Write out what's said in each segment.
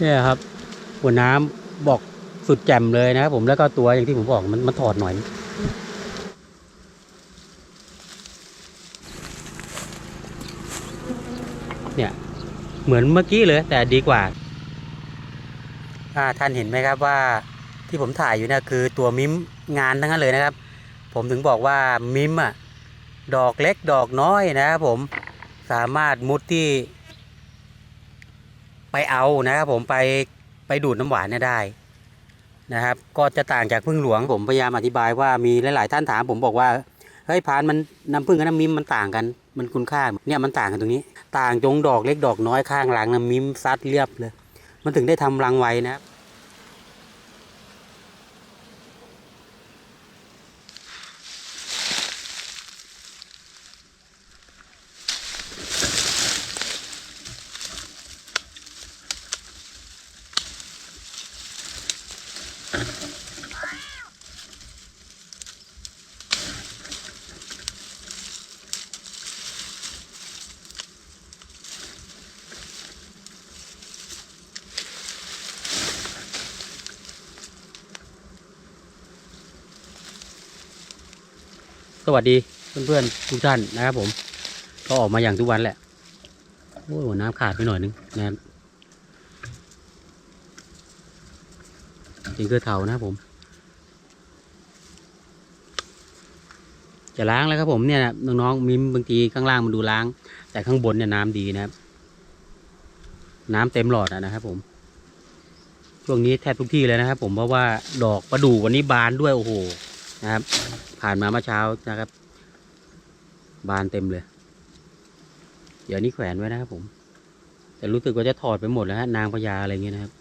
เนี่ยครับ หัวน้ำบอกสุดแจ่มเลยนะครับผมแล้วก็ตัวอย่างที่ผมบอกมันมันถอดหน่อยเนี่ยเหมือนเมื่อกี้เลยแต่ดีกว่าอ่าท่านเห็นไหมครับว่าที่ผมถ่ายอยู่เนี่ยคือตัวมิมงานทั้งนั้นเลยนะครับ ผมถึงบอกว่ามิมอะดอกเล็กดอกน้อยนะครับผมสามารถมุดที่ ไปเอานะครับผมไปไปดูดน้ำหวานเนี่ยได้นะครับ ก็จะต่างจากพึ่งหลวงผมพยายามอธิบายว่ามีหลาย ๆ ท่านถามผมบอกว่าเฮ้ยพานมันน้ำพึ่งกับน้ำมิมมันต่างกัน มันคุณค่าเนี่ยมันต่างกันตรงนี้ ต่างจงดอกเล็กดอกน้อยข้างหลังน้ำมิมซัดเรียบเลย มันถึงได้ทำรังไว้นะครับ สวัสดีเพื่อนๆทุกท่านนะครับผม ก็ออกมาอย่างทุกวันแหละโอ้ยหัวน้ำขาดไปหน่อยนึงนะครับจิงเกอเทานะครับผม จะล้างแล้วครับผมเนี่ยนะน้องๆมิมบางทีข้างล่างมันดูล้าง แต่ข้างบนเนี่ยน้ำดีนะครับ น้ำเต็มหลอดนะครับผมช่วงนี้แทบทุกที่เลยนะครับผมเพราะว่าดอกประดู่วันนี้บานด้วยโอ้โห นะครับ ผ่านมาเมื่อเช้านะครับ บานเต็มเลย เดี๋ยวนี้แขวนไว้นะครับผม แต่รู้สึกว่าจะถอดไปหมดแล้วฮะนางพญาอะไรเงี้ยนะครับ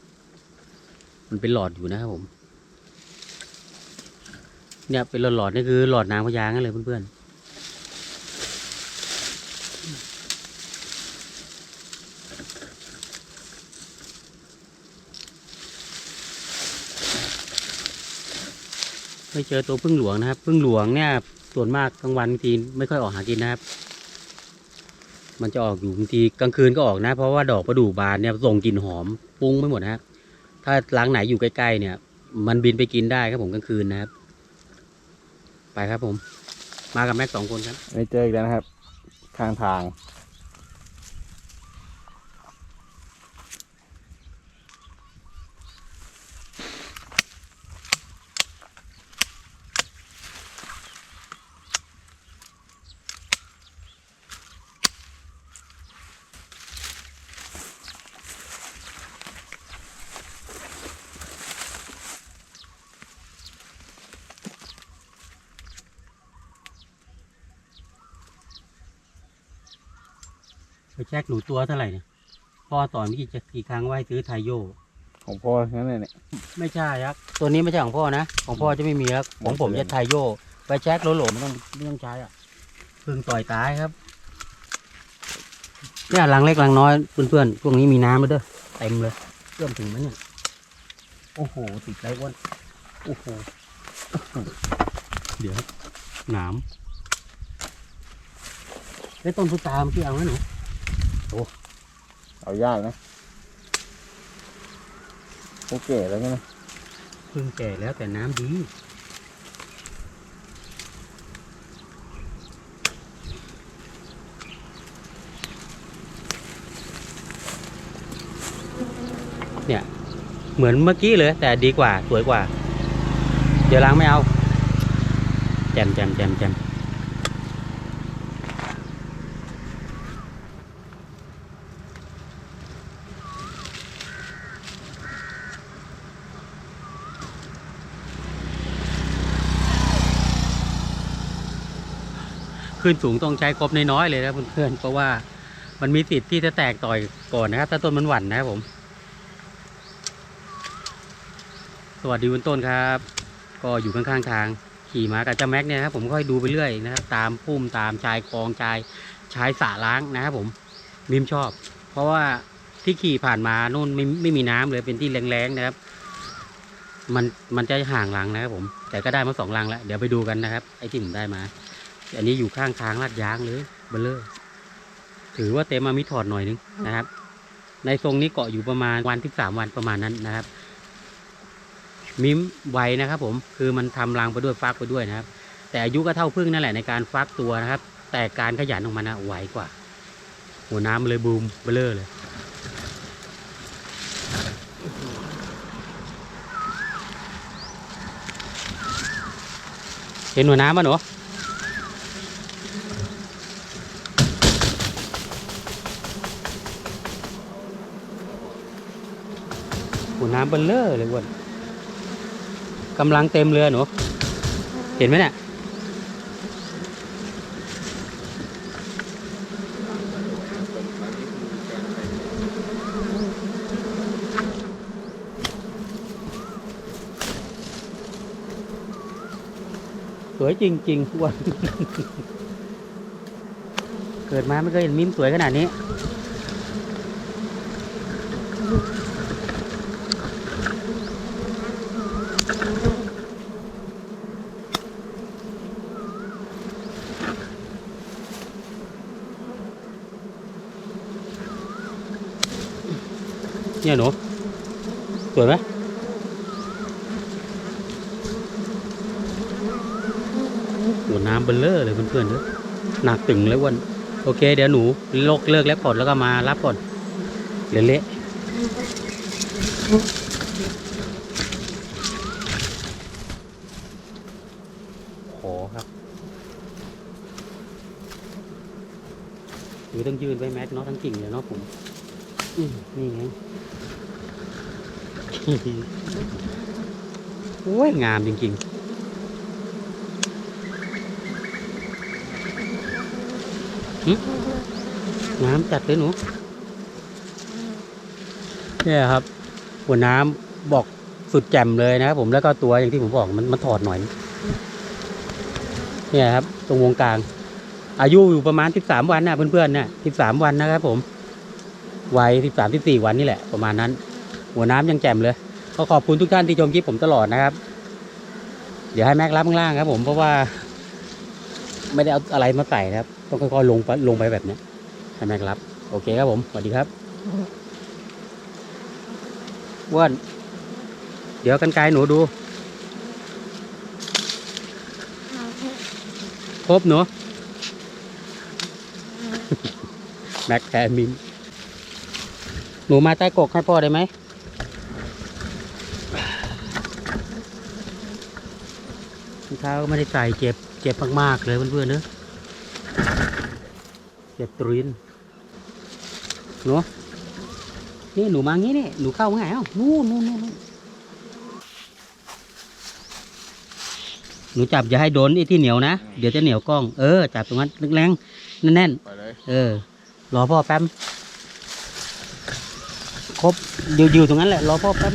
มันเป็นหลอดอยู่นะครับผม เนี่ยเป็นหลอดหลอดๆนี่คือหลอดนางพญางั้นเลยเพื่อนๆ ไม่เจอตัวพึ่งหลวงนะครับพึ่งหลวงเนี่ยส่วนมากกลางวันบางทีไม่ค่อยออกหากินนะครับ มันจะออกอยู่บางทีกลางคืนก็ออกนะ เพราะว่าดอกประดู่บานเนี่ยส่งกลิ่นหอมปุ้งไปหมดนะฮะถ้าหลังไหนอยู่ใกล้ๆเนี่ย มันบินไปกินได้ครับผมกลางคืนนะครับ ไปครับผม มากับแม็กสองคนครับ ไม่เจออีกแล้วนะครับ ข้างทาง ไปแช็คหนูตัวเท่าไหร่เนี่ยพ่อสอนเมื่อกี้จะกี่ครั้งว่าให้ซื้อไทโย ของพ่อนั่นเลยเนี่ย ไม่ใช่ครับ ตัวนี้ไม่ใช่ของพ่อนะ ของพ่อจะไม่มีครับของผมหมดเลยจะไทโย ไปแช็คโหลๆไม่ต้องไม่ต้องใช้อะเพึ่งต่อยตายครับ เนี่ยรังเล็กรังน้อยเพื่อนๆพวกนี้มีน้ำแล้วเด้อเต็มเลยเริ่มถึงไหมเนี่ย โอ้โห ติดไรอ้วนโอ้โห เดี๋ยวหนามไอ้ยต้นพุทราเมื่อกี้เอาไหม หนูเอายากนะโอเคแล้วใช่ไหมเพิ่งแก่แล้วแต่น้ำดีเนี่ย เหมือนเมื่อกี้เลยแต่ดีกว่า สวยกว่า เดี๋ยวล้างไม่เอา แจมแจมแจมแจม ขึ้นสูงต้องใช้ครบน้อยๆเลยนะเพื่อนๆเพราะว่ามันมีสิทธิ์ที่จะแตกต่อยก่อนนะครับถ้าต้นมันหวั่นนะครับผม สวัสดีคุณต้นครับ ก็อยู่ข้างๆทาง ขี่มากับเจ้าแม็กเนี่ยครับผมค่อยดูไปเรื่อยนะครับ ตามพุ่มตามชายคลองชายชายสระล้างนะครับผมมิมชอบ เพราะว่าที่ขี่ผ่านมานู่นไม่ไม่มีน้ำเลยเป็นที่แรงๆนะครับ มันมันจะห่างหลังนะครับผม แต่ก็ได้มาสองลังแล้ว เดี๋ยวไปดูกันนะครับ ไอ้ที่ผมได้มา อันนี้อยู่ข้างทางลาดยางเลยเบลเลอร์ถือว่าเต็มมามิถอดหน่อยนึงนะครับ ในทรงนี้เกาะอยู่ประมาณวันที่สามวันประมาณนั้นนะครับ มิมไวนะครับ ผมคือมันทำรังไปด้วยฟักไปด้วยนะครับ แต่อายุก็เท่าพึ่งนั่นแหละในการฟักตัวนะครับ แต่การขยันของมันนะไวกว่า หัวน้ำมันเลยบูมเบลอเลยเห็นหัวน้ำป่ะหนู หัวน้ำเบลเลอร์เลยวนกำลังเต็มเรือหนูเห็นไหมเนี่ยสวยจริงๆอ้วนเกิดมาไม่เคยเห็นมิ้มสวยขนาดนี้ เนี่ยหนูสวยไหมหัวน้ำเบลเลอร์เลยเพื่อนๆเนอะหนักตึงเลยวันโอเค เดี๋ยวหนูลกเลิกแล้วก่อนแล้วก็มารับก่อนเละเละขอครับหรือต้องยืนไว้แมสเนาะทั้งกิ่งเลยเนาะผมนี่ไง โอ้ย งามจริงๆน้ำจัดเลยหนูเนี่ยครับ หัวน้ำบอกสุดแจ่มเลยนะครับผมแล้วก็ตัวอย่างที่ผมบอกมันมันถอดหน่อย เนี่ยครับ ตรงวงกลาง อายุอยู่ประมาณสิบสามวันนะเพื่อนๆเนี่ยสิบสามวันนะครับผม วัยสิบสามสิบสี่วันนี่แหละประมาณนั้น หัวน้ำยังแจ่มเลย ก็ขอบคุณทุกท่านที่ชมคลิปผมตลอดนะครับ เดี๋ยวให้แม็กรับข้างล่างครับ ผมเพราะว่า ไม่ได้เอาอะไรมาใส่นะครับ ต้องค่อยๆลงไปลงไปแบบเนี้ยให้แม็กรับ โอเคครับผมสวัสดีครับอ้วนเดี๋ยวกันไกลหนูดู ครบหนูแม็กแทนมิมหนูมาใต้กกให้พ่อได้ไหมรอง เท้าก็ไม่ได้ใส่เจ็บเจ็บมากๆเลยเพื่อนๆเนอะเจ็บตรินหนูนี่หนูมางี้นี่หนูเข้าง่ายเอ้านู่นนู่นนู่นนู่นหนูจับอย่าให้โดนไอ้ที่เหนียวนะ เดี๋ยวจะเหนียวกล้อง เออ จับตรงนั้นแรงๆแน่นไปเลยๆเออ รอพ่อแป๊บครบอยู่อยู่ตรงนั้นแหละ รอพ่อแป๊บ